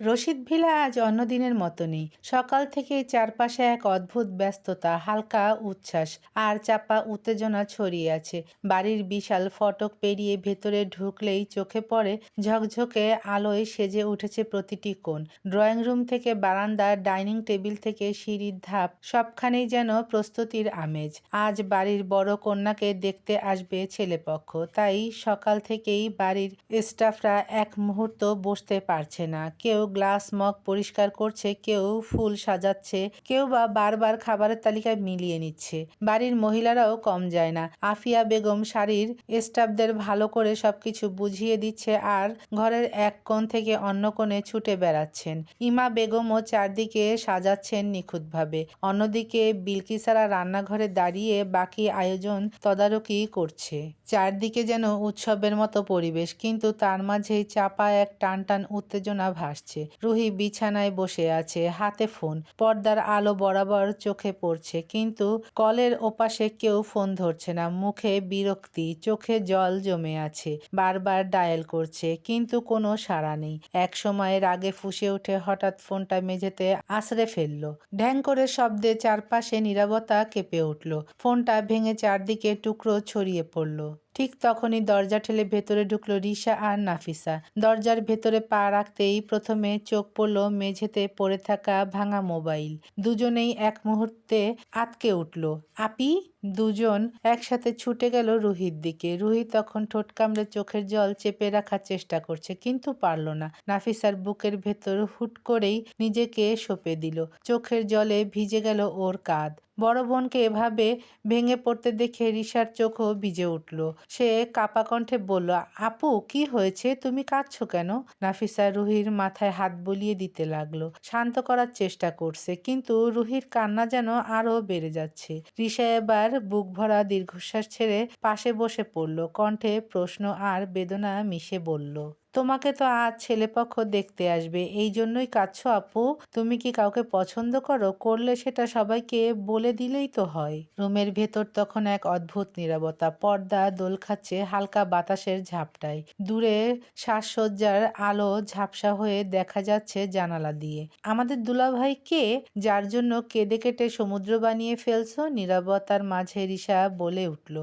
Rashid villa আজ অন্যদিনের মতো নেই সকাল থেকে চারপাশে এক অদ্ভুত ব্যস্ততা, হালকা উচ্ছ্বাস আর চাপা উত্তেজনা ছড়িয়ে আছে। বাড়ির বিশাল ফটক পেরিয়ে ভেতরে ঢুকলেই চোখে পড়ে ঝকঝকে আলোয় সেজে উঠেছে প্রতিটি কোণ। ড্রয়িং রুম থেকে বারান্দা, ডাইনিং টেবিল থেকে সিঁড়ির ধাপ, সবখানেই যেন প্রস্তুতির আমেজ। আজ বাড়ির বড় কন্যাকে দেখতে আসবে ছেলেপক্ষ, তাই সকাল থেকেই বাড়ির স্টাফরা এক মুহূর্ত বসতে পারছে না। কেউ গ্লাস মগ পরিষ্কার করছে, কেউ ফুল সাজাচ্ছে, কেউ বা বারবার খাবারের তালিকায় মিলিয়ে নিচ্ছে। বাড়ির মহিলারাও কম যায় না। আফিয়া বেগম শাড়ির স্টাফদের ভালো করে সবকিছু বুঝিয়ে দিচ্ছে আর ঘরের এক কোণ থেকে অন্য কোণে ছুটে বেড়াচ্ছেন। ইমা বেগমও চারদিকে সাজাচ্ছেন নিখুঁতভাবে। অন্যদিকে বিলকিসারা রান্নাঘরে দাঁড়িয়ে বাকি আয়োজন তদারকি করছে। চারদিকে যেন উৎসবের মতো পরিবেশ, কিন্তু তার মাঝেই চাপা এক টান টান উত্তেজনা ভাসছে। রুহি বিছানায় বসে আছে, হাতে ফোন। পর্দার আলো বরাবর চোখে পড়ছে, কিন্তু কলের ওপাশে কেউ ফোন ধরছে না। মুখে বিরক্তি, চোখে জল জমে আছে। বারবার ডায়াল করছে, কিন্তু কোনো সাড়া নেই। এক সময় রাগে ফুসে উঠে হঠাৎ ফোনটা মেঝেতে আছড়ে ফেলল। ঢ্যাং করে শব্দে চারপাশে নীরবতা কেঁপে উঠল। ফোনটা ভেঙে চারদিকে টুকরো ছড়িয়ে পড়ল। ঠিক তখনই দরজা ঠেলে ভেতরে ঢুকলো রিসা আর নাফিসা। দরজার ভেতরে পা রাখতেই প্রথমে চোখ পড়ল মেঝেতে পড়ে থাকা ভাঙা মোবাইল। দুজনেই এক মুহূর্তে আতকে উঠল। আপি? দুজন একসাথে ছুটে গেল রুহির দিকে। রুহি তখন ঠোঁট কামড়ে চোখের জল চেপে রাখার চেষ্টা করছে, কিন্তু পারল না। নাফিসার বুকের ভেতর হুট করেই নিজেকে সঁপে দিল। চোখের জলে ভিজে গেল ওর কাঁধ। বড় বোনকে এভাবে ভেঙে পড়তে দেখে রিসার চোখও ভিজে উঠল। সে কাপা কণ্ঠে বলল, আপু, কি হয়েছে? তুমি কাঁদছো কেন? নাফিসা রুহির মাথায় হাত বুলিয়ে দিতে লাগল। শান্ত করার চেষ্টা করছে, কিন্তু রুহির কান্না যেন আরও বেড়ে যাচ্ছে। রিসা এবার বুক ভরা দীর্ঘশ্বাস ছেড়ে পাশে বসে পড়ল। কণ্ঠে প্রশ্ন আর বেদনা মিশে বলল তোমাকে তো আজ ছেলেপক্ষ দেখতে আসবে। এই জন্যই কাঁদছো আপু। তুমি কি কাউকে পছন্দ করো? করলে সেটা সবাইকে বলে দিলেই তো হয়। রুমের ভেতর তখন এক অদ্ভুত নিরবতা। পর্দা, দোল খাচ্ছে, হালকা বাতাসের ঝাপটায়। দূরে সাজসজ্জার আলো ঝাপসা হয়ে দেখা যাচ্ছে জানালা দিয়ে। আমাদের দুলাভাই কে? যার জন্য কেঁদে কেটে সমুদ্র বানিয়ে ফেলছো? নিরবতার মাঝে রিসা বলে উঠল।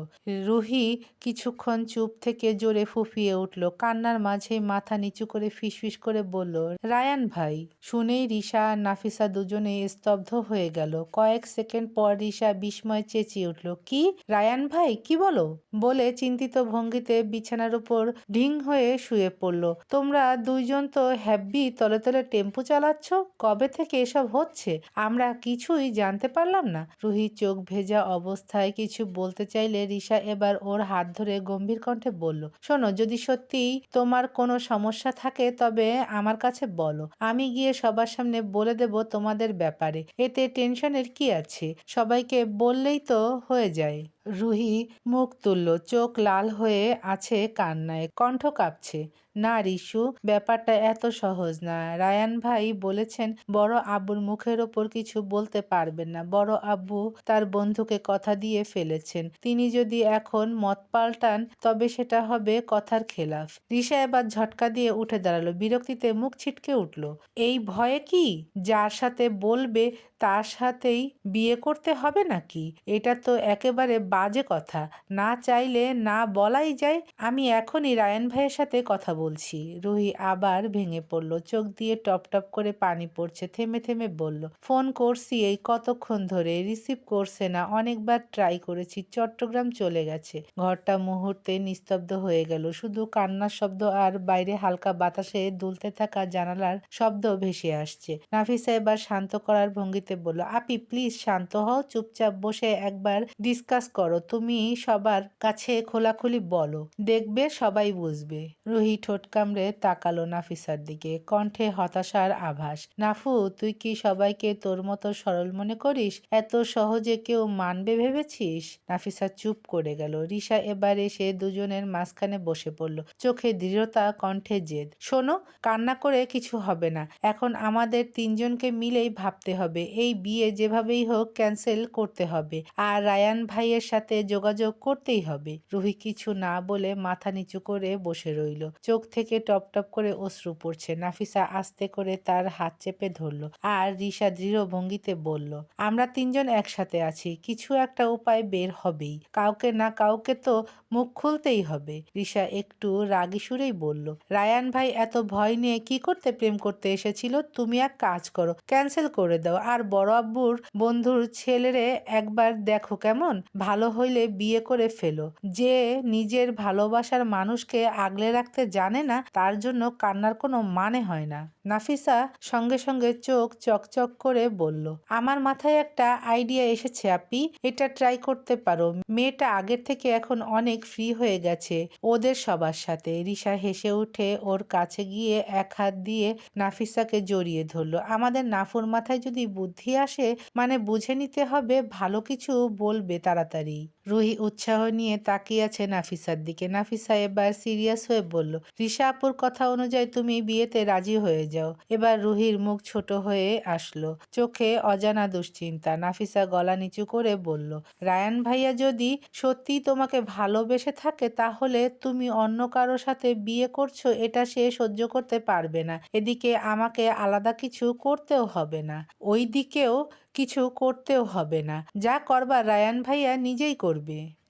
রুহি কিছুক্ষণ চুপ থেকে জোরে ফুফিয়ে উঠল। কান্নার মাঝে মাথা নিচু করে ফিসফিস করে বলল, রায়ান ভাই। শুনেই রিসা আর নাফিসা দুজনে স্তব্ধ হয়ে গেল। কয়েক সেকেন্ড পর রিসা বিস্ময় চেঁচিয়ে উঠল, কি? রায়ান ভাই, কি বলো? বলে চিন্তিত ভঙ্গিতে বিছানার উপর ঢিং হয়ে শুয়ে পড়ল। তোমরা দুইজন তো হ্যাব্বি তলে তলে টেম্পু চালাচ্ছ? কবে থেকে এসব হচ্ছে? আমরা কিছুই জানতে পারলাম না। রুহি চোখ ভেজা অবস্থায় কিছু বলতে চাইলে রিসা এবার ওর হাত ধরে গম্ভীর কণ্ঠে বলল, শোনো, যদি সত্যিই তোমার কোনো সমস্যা থাকে, তবে আমার কাছে বলো। আমি গিয়ে সবার সামনে বলে দেব তোমাদের ব্যাপারে। এতে টেনশনের কি আছে? সবাইকে বললেই তো হয়ে যায়। রুহি মুখ তুলল, চোখ লাল হয়ে আছে কান্নায়, কণ্ঠ কাঁপছে। না রিশু, ব্যাপারটা এত সহজ না। রায়ান ভাই বলেছেন, বড় আব্বুর মুখের ওপর কিছু বলতে পারবেন না। বড় আব্বু তার বন্ধুকে কথা দিয়ে ফেলেছেন। তিনি যদি এখন মত পাল্টান, তবে সেটা হবে কথার খেলাফ। রিসা এবার ঝটকা দিয়ে উঠে দাঁড়াল, বিরক্তিতে মুখ ছিটকে উঠল। এই ভয়ে কি? যার সাথে বলবে, তার সাথেই বিয়ে করতে হবে নাকি? এটা তো একেবারে বাজে কথা। না চাইলে না বলাই যায়। আমি এখনই রায়ন ভাইয়ের সাথে কথা বলছি। রুহি আবার ভেঙে পড়ল। চোখ দিয়ে টপ টপ করে পানি পড়ছে। থেমে থেমে বলল, ফোন করছি এই কতক্ষণ ধরে? রিসিভ করছে না। অনেকবার ট্রাই করেছি। চট্টগ্রাম চলে গেছে। ঘরটা মুহূর্তে নিস্তব্ধ হয়ে গেল। শুধু কান্নার শব্দ আর বাইরে হালকা বাতাসে দুলতে থাকা জানালার শব্দ ভেসে আসছে। নাফিসা এবার শান্ত করার ভঙ্গিতে বলল, আপি, প্লিজ শান্ত হও। চুপচাপ বসে একবার ডিসকাস করো। তুমি সবার কাছে খোলাখুলি বলো। দেখবে, সবাই বুঝবে। রুহি ঠোঁট কামড়ে তাকালো নাফিসার দিকে। কণ্ঠে হতাশার আভাস। নাফু, তুই কি সবাইকে তোর মতো সরল মনে করিস? এত সহজে কেউ মানবে ভেবেছিস? নাফিসা চুপ করে গেল। রিসা এবার এসে দুজনের মাঝখানে বসে পড়ল। চোখে দৃঢ়তা, কণ্ঠে জেদ। শোনো, কান্না করে কিছু হবে না। এখন আমাদের তিনজনকে মিলেই ভাবতে হবে। এই বিয়ে যেভাবেই হোক, ক্যান্সেল করতে হবে। আর রায়ান ভাইয়ের সাথে যোগাযোগ করতেই হবে। রুহি কিছু না বলে মাথা নিচু করে বসে রইল। চোখ থেকে টপ টপ করে অশ্রু পড়ছে। নাফিসা আস্তে করে তার হাত চেপে ধরলো আর রিসা দৃঢ় ভঙ্গিতে বলল, আমরা তিনজন একসাথে আছি, কিছু একটা উপায় বের হবেই। কাউকে না কাউকে তো মুখ খুলতেই হবে। রিসা একটু রাগী সুরেই বলল, রায়ান ভাই, এত ভয় নিয়ে কি করতে প্রেম করতে এসেছিল? তুমি এক কাজ করো, ক্যান্সেল করে দাও। আর বড় আব্বুর বন্ধুর ছেলেরে একবার দেখো কেমন? ভালো হইলে বিয়ে করে ফেলো। যে নিজের ভালোবাসার মানুষকে আগলে রাখতে জানে না, তার জন্য কান্নার কোনো মানে হয় না। নাফিসা সঙ্গে সঙ্গে চোখ চকচক করে বলল, আমার মাথায় একটা আইডিয়া এসেছে আপি, এটা ট্রাই করতে পারো। মেয়েটা আগের থেকে এখন অনেক ফ্রি হয়ে গেছে, ওদের সবার সাথে। রিসা হেসে উঠে ওর কাছে গিয়ে এক হাত দিয়ে নাফিসাকে জড়িয়ে ধরলো, আমাদের নাফুর মাথায় যদি বুদ্ধি আসে মানে বুঝে নিতে হবে, ভালো কিছু বলবে তাড়াতাড়ি। everybody. রুহি উৎসাহ নিয়ে তাকিয়ে আছে নাফিসার দিকে। নাফিসা এবার সিরিয়াস হয়ে বলল রিসা আপুর কথা অনুযায়ী তুমি বিয়েতে রাজি হয়ে যাও। এবার রুহির মুখ ছোট হয়ে আসলো, চোখে অজানা দুশ্চিন্তা। নাফিসা গলা নিচু করে বলল, রায়ান ভাইয়া যদি সত্যি তোমাকে ভালোবেসে থাকে, তাহলে তুমি অন্য কারোর সাথে বিয়ে করছ, এটা সে সহ্য করতে পারবে না। এদিকে আমাকে আলাদা কিছু করতেও হবে না ওই দিকেও কিছু করতেও হবে না। যা করবার রায়ান ভাইয়া নিজেই করবে।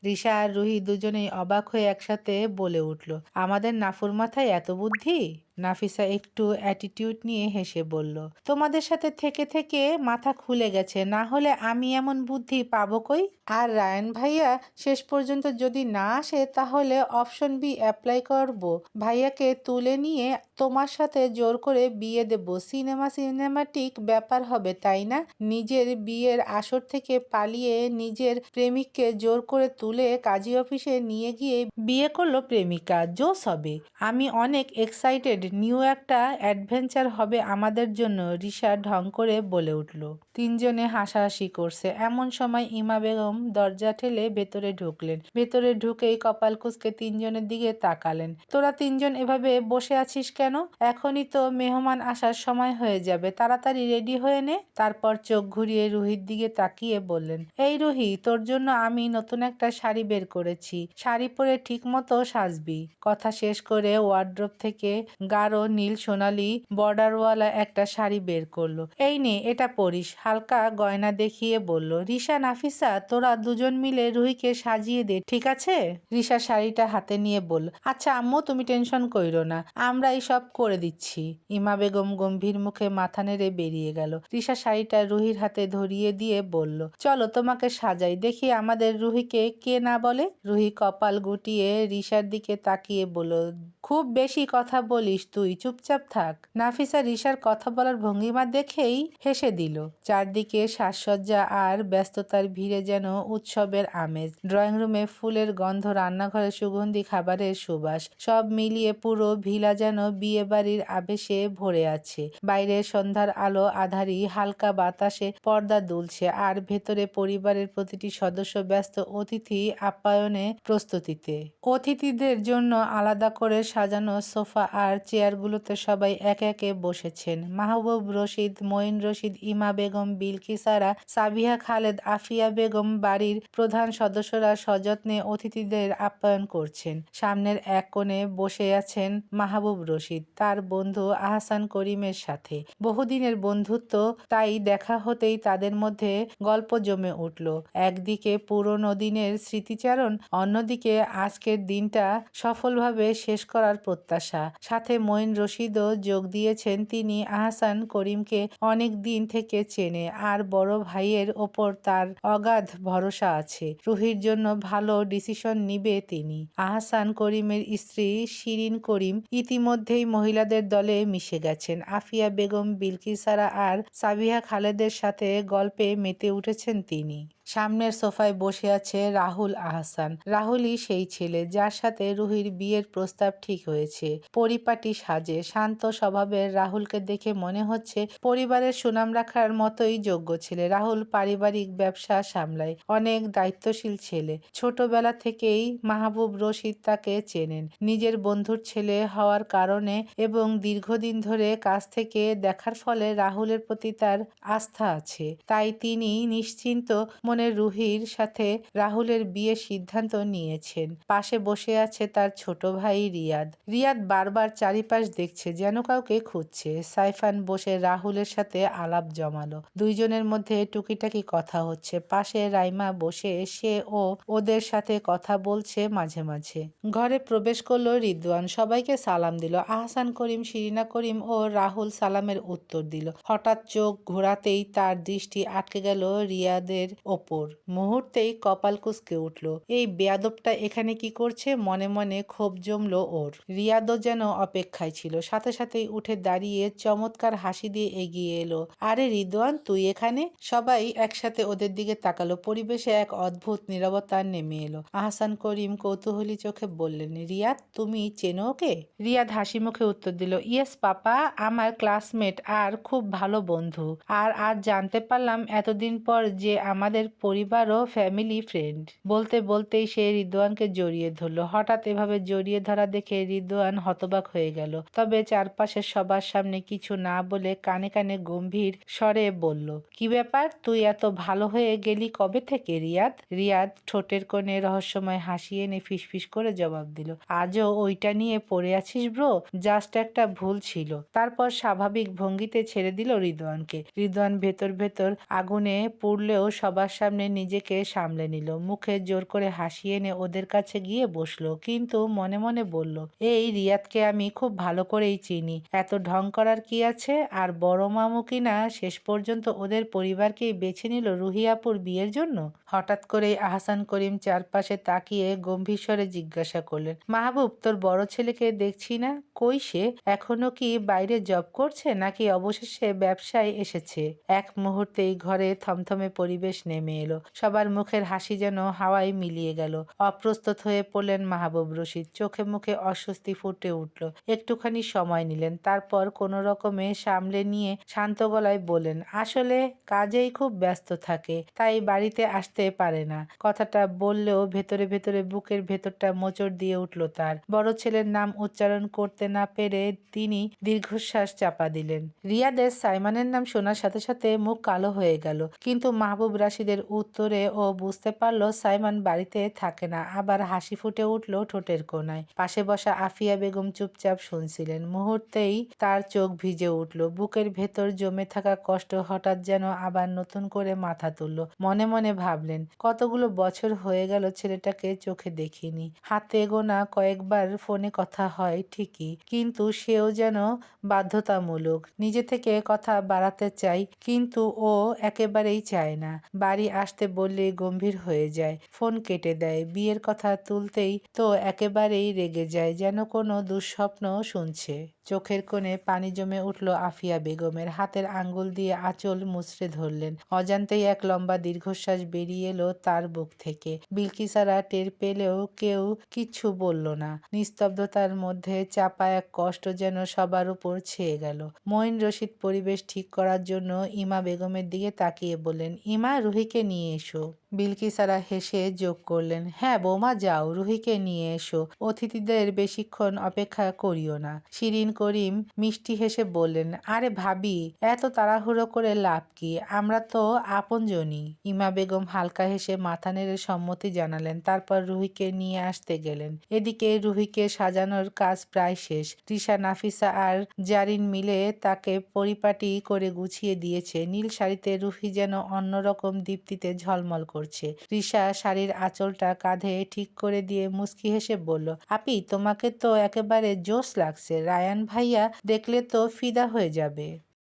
রিসা আর রুহি দুজনেই অবাক হয়ে একসাথে বলে উঠল আমাদের নাফুর মাথায় এত বুদ্ধি? নাফিসা একটু অ্যাটিটিউড নিয়ে হেসে বলল, তোমাদের সাথে থেকে থেকে মাথা খুলে গেছে, না হলে আমি এমন বুদ্ধি পাবো কই? আর রায়ন ভাইয়া, শেষ পর্যন্ত যদি না আসে, তাহলে অপশন বি অ্যাপ্লাই করব। ভাইয়াকে তুলে নিয়ে তোমার সাথে জোর করে বিয়ে দেব। সিনেমা সিনেমাটিক ব্যাপার হবে, তাই না? নিজের বিয়ের আসর থেকে পালিয়ে নিজের প্রেমিককে জোর করে তুলে কাজী অফিসে নিয়ে গিয়ে বিয়ে করল প্রেমিকা, জোস হবে। আমি অনেক এক্সাইটেড নিউ একটা অ্যাডভেঞ্চার হবে আমাদের জন্য রিসা ঢং করে বলে উঠল। তিনজনে হাসাহাসি করছে। এমন সময় ইমা বেগম দরজা ঠেলে ভেতরে ঢুকলেন। ভেতরে ঢুকেই কপাল কুচকে তিনজনের দিকে তাকালেন। তোরা তিনজন এভাবে বসে আছিস কেন? এখনই তো মেহমান আসার সময় হয়ে যাবে। তাড়াতাড়ি রেডি হয়ে নে। তারপর চোখ ঘুরিয়ে রুহির দিকে তাকিয়ে বললেন, এই রুহি, তোর জন্য আমি নতুন একটা শাড়ি বের করেছি। শাড়ি পরে ঠিক মতো সাজবি। কথা শেষ করে ওয়ার্ড্রোপ থেকে গাঢ় নীল সোনালি বর্ডারওয়ালা একটা শাড়ি বের করল। এই নে, এটা পরিস। হালকা গয়না দেখিয়ে বলল রিসা নাফিসা, তোরা দুজন মিলে রুহিকে সাজিয়ে দে, ঠিক আছে? রিসা শাড়িটা হাতে নিয়ে বলল আচ্ছা আম্মু, তুমি টেনশন কইরো না, আমরা এই সব করে দিচ্ছি। ইমা বেগম গম্ভীর মুখে মাথা নেড়ে বেরিয়ে গেল। রিসা শাড়িটা রুহির হাতে ধরিয়ে দিয়ে বলল, চলো তোমাকে সাজাই, দেখি আমাদের রুহিকে কে না বলে? রুহি কপাল গুটিয়ে রিসার দিকে তাকিয়ে বলল খুব বেশি কথা বলিস তুই, চুপচাপ থাক। নাফিসা রিসার কথা বলার ভঙ্গিমা দেখেই হেসে দিল। চারদিকে সাজসজ্জা আর ব্যস্ততার ভিড়ে যেন উৎসবের আমেজ। ড্রয়িং রুমে ফুলের গন্ধ, রান্নাঘরে সুগন্ধি, খাবারের সুবাস, সব মিলিয়ে পুরো ভিলা যেন বিয়ে বাড়ির আবেশে ভরে আছে। বাইরে সন্ধ্যার আলো আধারি হালকা বাতাসে পর্দা দুলছে আর ভেতরে পরিবারের প্রতিটি সদস্য ব্যস্ত অতিথি আপ্যায়নে প্রস্তুতিতে। অতিথিদের জন্য আলাদা করে সাজানো সোফা আর চেয়ারগুলোতে সবাই একে একে বসেছেন। মাহবুব রশিদ, মঈন রশিদ, ইমা বেগম, বিলকিসারা, সাবিহা খালেদ, আফিয়া বেগম বাড়ির প্রধান সদস্যরা সযত্নে অতিথিদের আপ্যায়ন করছেন। সামনের এক কোণে বসে আছেন মাহবুব রশিদ, তার বন্ধু আহসান করিমের সাথে। বহুদিনের বন্ধুত্ব তাই দেখা হতেই তাদের মধ্যে গল্প জমে উঠল। একদিকে পুরনো দিনের স্মৃতিচারণ, অন্যদিকে আজকের দিনটা সফলভাবে শেষ করার প্রত্যাশা। সাথে মঈন রশিদও যোগ দিয়েছেন তিনি আহসান করিমকে অনেক দিন থেকে চেনে। আর বড় ভাইয়ের ওপর তার অগাধ ভরসা আছে। রুহির জন্য ভালো ডিসিশন নিবে তিনি। আহসান করিমের স্ত্রী শিরিন করিম ইতিমধ্যেই মহিলাদের দলে মিশে গেছেন। আফিয়া বেগম বিলকিসারা আর সাবিহা খালেদের সাথে গল্পে মেতে উঠেছেন তিনি। সামনের সোফায় বসে আছে রাহুল আহসান। রাহুলই সেই ছেলে যার সাথে রুহির বিয়ের প্রস্তাব ঠিক হয়েছে। পরিপাটি সাজে, শান্ত স্বভাবের রাহুলকে দেখে মনে হচ্ছে পরিবারের সুনাম রাখার মতোই যোগ্য ছেলে। রাহুল পারিবারিক ব্যবসা সামলায়, অনেক দায়িত্বশীল ছেলে। ছোটবেলা থেকেই মাহবুব রশিদ তাকে চেনেন। নিজের বন্ধুর ছেলে হওয়ার কারণে এবং দীর্ঘদিন ধরে কাছ থেকে দেখার ফলে রাহুলের প্রতি তার আস্থা আছে। তাই তিনি নিশ্চিন্ত মনে রুহির সাথে রাহুলের বিয়ের সিদ্ধান্ত নিয়েছেন। পাশে বসে আছে তার ছোট ভাই রিয়াদ। রিয়াদ বারবার চারিপাশ দেখছে, যেন কাউকে খুঁজছে। সাইফান বসে রাহুলের সাথে আলাপ জমালো। দুইজনের মধ্যে টুকিটাকি কথা হচ্ছে। পাশে রাইমা বসে সে ও ওদের সাথে কথা বলছে মাঝে মাঝে। ঘরে প্রবেশ করল রিদওয়ান। সবাইকে সালাম দিল। আহসান করিম, শিরিনা করিম ও রাহুল সালামের উত্তর দিল। হঠাৎ চোখ ঘোরাতেই তার দৃষ্টি আটকে গেল রিয়াদের ওপর। মুহূর্তেই কপাল কুসকে উঠল। এই বেয়াদবটা এখানে কি করছে? মনে মনে ক্ষোভ জমলো ওর। রিয়াদও যেন অপেক্ষায় ছিল। সাথে সাথেই উঠে দাঁড়িয়ে চমৎকার হাসি দিয়ে এগিয়ে এলো। আরে রিদওয়ান, তুই এখানে? সবাই একসাথে ওদের দিকে তাকালো। পরিবেশে এক অদ্ভুত নীরবতা নেমে এলো। আহসান করিম কৌতূহলী চোখে বললেন, রিয়াদ, তুমি চেনো ওকে? রিয়াদ হাসি মুখে উত্তর দিল, ইয়েস, পাপা, আমার ক্লাসমেট আর খুব ভালো বন্ধু। আর আজ জানতে পারলাম এতদিন পর যে আমাদের পরিবারও ফ্যামিলি ফ্রেন্ড বলতে বলতেই সে রিদওয়ানকে জড়িয়ে ধরলো। হঠাৎ এভাবে জড়িয়ে ধরা দেখে রিদওয়ান হতবাক হয়ে গেল। তবে চারপাশের সবার সামনে কিছু না বলে কানে কানে গম্ভীর স্বরে বলল, কি ব্যাপার? তুই এত ভালো হয়ে গেলি কবে থেকে রিয়াদ? রিয়াদ ঠোঁটের কোণে রহস্যময় হাসি এনে ফিসফিস করে জবাব দিল, আজও ওইটা নিয়ে পড়ে আছিস ব্রো? জাস্ট একটা ভুল ছিল। তারপর স্বাভাবিক ভঙ্গিতে ছেড়ে দিল রিদওয়ানকে রিদওয়ান ভেতর ভেতর আগুনে পুড়লেও সবার সামনে নিজেকে সামলে নিল। মুখে জোর করে হাসি এনে ওদের কাছে গিয়ে বসল, কিন্তু মনে মনে বলল, এই রিয়াদকে আমি খুব ভালো করেই চিনি। এত ঢং করার কি আছে? আর বড় মামু কিনা শেষ পর্যন্ত ওদের পরিবারকেই বেছে নিল রুহিয়াপুর বিয়ের জন্য? হঠাৎ করেই আহসান করিম চারপাশে তাকিয়ে গম্ভীর স্বরে জিজ্ঞাসা করলেন, মাহবুব, তোর বড় ছেলেকে দেখছি না? কই সে? এখনও কি বাইরে জব করছে নাকি অবশেষে ব্যবসায় এসেছে? এক মুহূর্তেই ঘরে থমথমে পরিবেশ নেমে এলো। সবার মুখের হাসি যেন হাওয়ায় মিলিয়ে গেল। অপ্রস্তুত হয়ে পড়লেন মাহবুব রশিদ। চোখে মুখে অস্বস্তি ফুটে উঠল। একটুখানি সময় নিলেন। তারপর কোনো রকমে সামলে নিয়ে শান্ত গলায় বলেন আসলে কাজেই খুব ব্যস্ত থাকে, তাই বাড়িতে আসতে পারে না। কথাটা বললেও ভেতরে ভেতরে বুকের ভেতরটা মোচড় দিয়ে উঠল তার। বড় ছেলের নাম উচ্চারণ করতে না পেরে তিনি দীর্ঘশ্বাস চাপা দিলেন। রিয়াদের সাইমানের নাম শোনার সাথে সাথে মুখ কালো হয়ে গেল। কিন্তু মাহবুব রাশিদের উত্তরে ও বুঝতে পারল সাইমান বাড়িতে থাকে না। আবার হাসি ফুটে উঠল ঠোঁটের কোনায় পাশে বসা আফিয়া বেগম চুপচাপ শুনছিলেন। মুহূর্তেই তার চোখ ভিজে উঠল। বুকের ভেতর জমে থাকা কষ্ট হঠাৎ যেন আবার নতুন করে মাথা তুলল। মনে মনে ভাবলেন, কতগুলো বছর হয়ে গেল ছেলেটাকে চোখে দেখিনি। হাতে গোনা কয়েকবার ফোনে কথা হয় ঠিকই, কিন্তু সেও যেন বাধ্যতামূলক। নিজে থেকে কথা বাড়াতে চাই, কিন্তু ও একেবারেই চায় না। বাড়ি আসতে বললে গম্ভীর হয়ে যায়। ফোন কেটে দেয়। বিয়ের কথা তুলতেই তো একেবারেই রেগে যায়, যেন কোনো দুঃস্বপ্ন শুনছে। চোখের কোণে পানি জমে উঠল আফিয়া বেগমের। হাতের আঙ্গুল দিয়ে আঁচল মুচড়ে ধরলেন। অজান্তেই এক লম্বা দীর্ঘশ্বাস বেরিয়ে এলো তার বুক থেকে। বিলকিসারা টের পেলেও কেউ কিচ্ছু বলল না। নিস্তব্ধতার মধ্যে চাপা এক কষ্ট যেন সবার উপর ছেয়ে গেল। মঈন রশিদ পরিবেশ ঠিক করার জন্য ইমা বেগমের দিকে তাকিয়ে বললেন, ইমা রুহিকে নিয়ে এসো। বিলকিসারা হেসে যোগ করলেন হ্যাঁ বোমা, যাও, রুহিকে নিয়ে এসো। অতিথিদের বেশিক্ষণ অপেক্ষা করিও না। শিরিন করিম মিষ্টি হেসে বললেন, আরে ভাবি, এত তাড়াহুড়ো করে লাভ কি? আমরা তো আপনজনই। ইমা বেগম হালকা হেসে মাথা নেড়ে সম্মতি জানালেন, তারপর রুহিকে নিয়ে আসতে গেলেন। এদিকে রুহিকে সাজানোর কাজ প্রায় শেষ। রিসা নাফিসা আর জারিন মিলে তাকে পরিপাটি করে গুছিয়ে দিয়েছে। নীল শাড়িতে রুহি যেন অন্যরকম দীপ্তিতে ঝলমল করছে। রিসা শাড়ির আঁচলটা কাঁধে ঠিক করে দিয়ে মুস্কি হেসে বলল, আপি, তোমাকে তো একেবারে জোশ লাগছে। রায়ান ভাইয়া দেখলে তো ফিদা হয়ে যাবে।